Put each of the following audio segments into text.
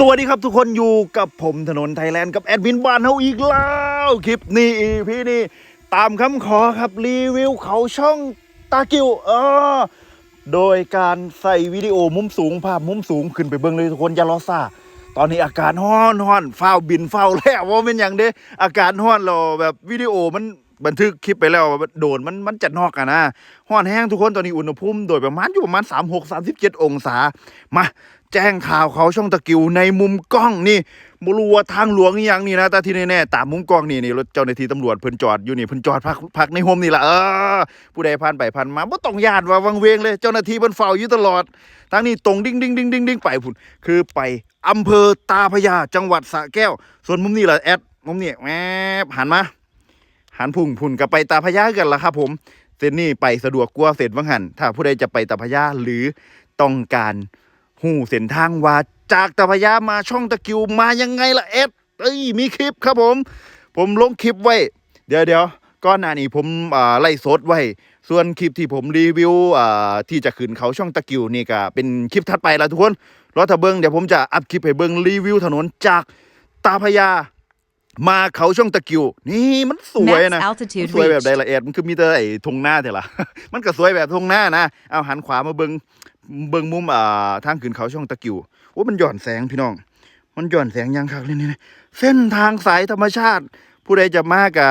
สวัสดีครับทุกคนอยู่กับผมถนนไทยแลนด์กับแอดมินบ้านเฮาอีกแล้ว คลิปนี้พี่นี่ ตามคำขอครับรีวิวเขาช่องตากิวเออโดยการใส่วิดีโอมุมสูงภาพมุมสูงขึ้นไปเบิ่งเลยทุกคนอย่ารอซ่าตอนนี้อาการห้อนห้อนฟ้าบินฟ้าแล้วว่าเป็นอย่างเด้อาการห้อนเราแบบวิดีโอมัน บันทึกคลิปไปแล้วโดนมันมันจัดนอกกันนะห้อนแห้งทุกคนตอนนี้อุณหภูมิโดยประมาณอยู่ประมาณ 36 37 องศา มา แจ้งข่าวเขาช่องตะกิวในมุมกล้องนี่บรู้ว่าทางหลวงอย่างนี่นะแต่ที่แน่ๆตามมุมกล้องนี่นี่รถเจ้าหน้าที่ตำรวจเพิ่นจอดอยู่นี่เพิ่นจอดพักพักในโฮมนี่ละเออผู้ใดผ่านไปผ่านมาบ่ต้องย่านว่าวังเวงเลย เจ้าหน้าที่เพิ่นเฝ้าอยู่ตลอดทางนี้ตรงดิ้งดิ้งดิ้งดิ้งดิ้งไปพุ่นคือไปอำเภอตาพยาจังหวัดสระแก้ว ส่วนมุมนี้ละแอดมุมนี้แหมหันมา หันพุ่งพุ่นกับไปตาพระยากันละครับผมเส้นนี้ไปสะดวกกว่าเส้นวังหันถ้าผู้ใดจะไปตาพระยาหรือต้องการหูเส้นทางว่าจากตาพระยามาช่องตะกิวมายังไงล่ะเอ็ดเอ้ยมีคลิปครับผม ผมลงคลิปไว้ เดี๋ยวเดี๋ยวก้อนหน้านี้ผมอ่าไล่สดไว้ ส่วนคลิปที่ผมรีวิวอ่าที่จะขึ้นเขาช่องตะกิวนี่ก็เป็นคลิปถัดไปล้วทุกคนรอถ้าเบิ้งเดี๋ยวผมจะอัพคลิปให้เบิ้งรีวิวถนนจากตาพระยา มาเขาช่องตะกิว นี่มันสวย Max นะ altitude มันสวยแบบ reached. ไดละเอ็ดมันคือมีแต่ไอ้ทงหน้าเถอะล่ะ มันก็สวยแบบทงหน้านะ เอาหันขวามาเบิงเบิงมุมอ่าทางขึ้นเขาช่องตะกิวโอ้มันหย่อนแสงพี่น้อง มันหย่อนแสงยังคักเลยนี่เส้นทางสายธรรมชาติ ผู้ใดจะมากอะ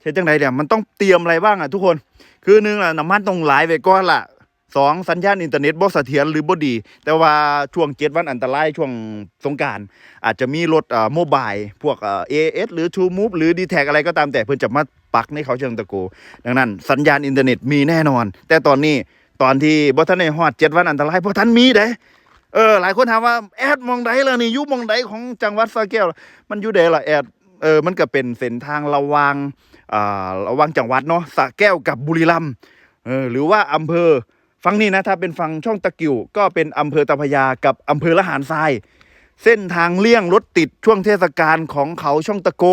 เช่นจังใดเนี่ยมันต้องเตรียมอะไรบ้างอะทุกคน คือหนึ่งล่ะน้ำมันต้องหลายไว้ก่อนล่ะ สองสัญญาณอินเทอร์เน็ตบ่เสถียรหรือบ่ดี แต่ว่าช่วงเจ็ดวันอันตรายช่วงสงการอาจจะมีรถอ่อโมบายพวกเอ่อ AS หรือ True Move หรือ d t แทอะไรก็ตามแต่เพื่อนจะมาปักในเขาเชิงตะโก ดังนั้น สัญญาณอินเทอร์เน็ตมีแน่นอน แต่ตอนนี้ตอนที่บ่ทันได้ฮอดเจ็ดวันอันตรายบ่ทันมีเด้เออหลายคนถามว่าแอดมองใดล่ะนี่อยู่มองใดของจังหวัดสระแก้วมันอยู่ใดล่ะแอดเออมันก็เป็นเส้นทางระวางอ่าระวางจังหวัดเนาะสระแก้วกับบุรีรัมย์เออหรือว่าอำเภอ ฝั่งนี้นะถ้าเป็นฝั่งช่องตะกิวก็เป็นอำเภอตาพยากับอำเภอละหารทราย เส้นทางเลี่ยงรถติดช่วงเทศกาลของเขาช่องตะโก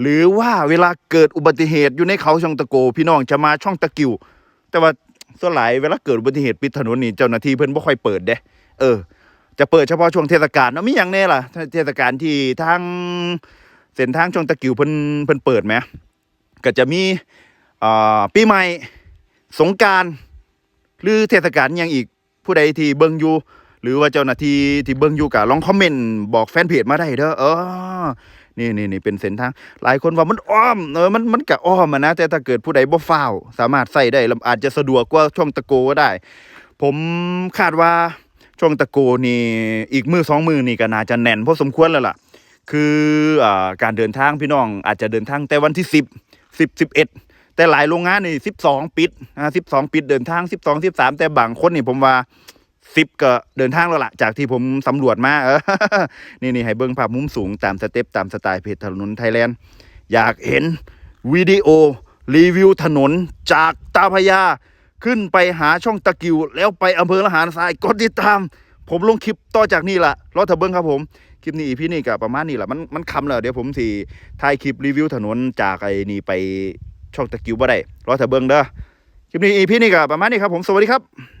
หรือว่าเวลาเกิดอุบัติเหตุอยู่ในเขาช่องตะโก พี่น้องจะมาช่องตะกิว แต่ว่าส่วนหลายเวลาเกิดอุบัติเหตุปิดถนนนี่เจ้าหน้าที่เพิ่นบ่ค่อยเปิดเด้เออ จะเปิดเฉพาะช่วงเทศกาลเนาะมีอย่างแน่ล่ะเทศกาลที่ทางเส้นทางช่องตะกิวเพิ่นเพิ่นเปิดไหมก็จะมีอ่าปีใหม่สงกราร หรือเทศกาลอิหยังอีกผู้ใดที่เบิ่งอยู่หรือว่าเจ้าหน้าที่ที่เบิ่งอยู่ก็ลองคอมเมนต์บอกแฟนเพจมาได้เด้อเออนี่นี่นี่เป็นเส้นทาง หลายคนว่ามันอ้อมเออมันมันก็อ้อมอะนะ แต่ถ้าเกิดผู้ใดบ่ฟ้าว สามารถใส่ได้แล้วอาจจะสะดวกกว่าช่วงตะโกก็ได้ ผมคาดว่าช่วงตะโกนี่อีกมือสองมือนี่ก็น่าจะแน่นพอสมควรแล้วล่ะ คืออ่าการเดินทางพี่น้องอาจจะเดินทางแต่วันที่สิบสิบสิบเอ็ด แต่หลายโรงงานนี่สิบสองปิดนะสิบสองปิดเดินทางสิบสองสิบสามแต่บางคนนี่ผมว่าสิบก็เดินทางแล้วล่ะจากที่ผมสำรวจมาเออนี่นี่ให้เบิ้งภาพมุมสูงตามสเต็ปตามสไตล์เพจถนนไทยแลนด์อยากเห็นวิดีโอรีวิวถนนจากตาพยา ขึ้นไปหาช่องตะกิว แล้วไปอำเภอละหารทรายกดติดตาม ผมลงคลิปต่อจากนี้ล่ะรอเถอะเบิ้งครับผม คลิปนี้อีพี่นี่ก็ประมาณนี้แหละมันมันคำแล้วเดี๋ยวผมสิถ่ายคลิปรีวิวถนนจากไอ้นี่ไป ช่องตะกิวบ่ได้รอเถอะเบิ้งเด้อคลิปนี้อีพี่นี่ก็ประมาณนี้ครับผมสวัสดีครับ